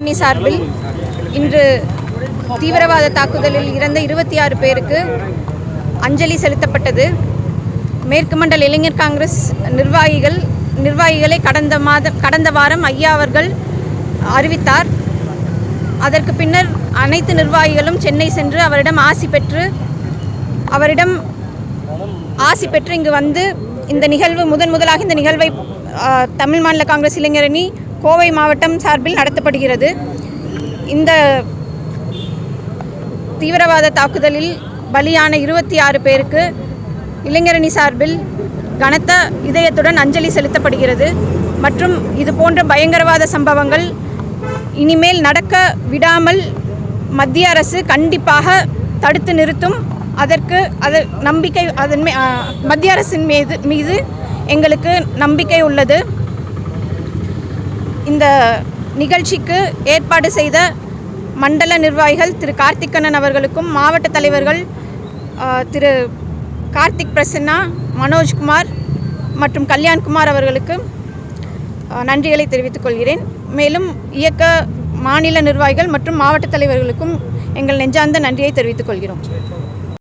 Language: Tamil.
அணி சார்பில் இன்று தீவிரவாத தாக்குதலில் இறந்த இருபத்தி ஆறு பேருக்கு அஞ்சலி செலுத்தப்பட்டது. மேற்கு மண்டல இளைஞர் காங்கிரஸ் நிர்வாகிகள் நிர்வாகிகளை கடந்த மாதம் கடந்த வாரம் ஐயா அவர்கள் அறிவித்தார். அதற்கு பின்னர் அனைத்து நிர்வாகிகளும் சென்னை சென்று அவரிடம் ஆசி பெற்று அவரிடம் ஆசி பெற்று இங்கு வந்து இந்த நிகழ்வு முதன் முதலாக இந்த நிகழ்வை தமிழ் மாநில காங்கிரஸ் இளைஞரணி கோவை மாவட்டம் சார்பில் நடத்தப்படுகிறது. இந்த தீவிரவாத தாக்குதலில் பலியான இருபத்தி ஆறு பேருக்கு இளைஞரணி சார்பில் கனத்த இதயத்துடன் அஞ்சலி செலுத்தப்படுகிறது. மற்றும் இது போன்ற பயங்கரவாத சம்பவங்கள் இனிமேல் நடக்க விடாமல் மத்திய அரசு கண்டிப்பாக தடுத்து நிறுத்தும். அதற்கு அது நம்பிக்கை அதன் மத்திய அரசின் மீது மீது எங்களுக்கு நம்பிக்கை உள்ளது. இந்த நிகழ்ச்சிக்கு ஏற்பாடு செய்த மண்டல நிர்வாகிகள் திரு கார்த்திக்கண்ணன் அவர்களுக்கும் மாவட்ட தலைவர்கள் திரு கார்த்திக் பிரசன்னா மனோஜ்குமார் மற்றும் கல்யாண்குமார் அவர்களுக்கு நன்றிகளை தெரிவித்துக் கொள்கிறேன். மேலும் இயக்க மாநில நிர்வாகிகள் மற்றும் மாவட்ட தலைவர்களுக்கும் எங்கள் நெஞ்சார்ந்த நன்றியை தெரிவித்துக் கொள்கிறோம்.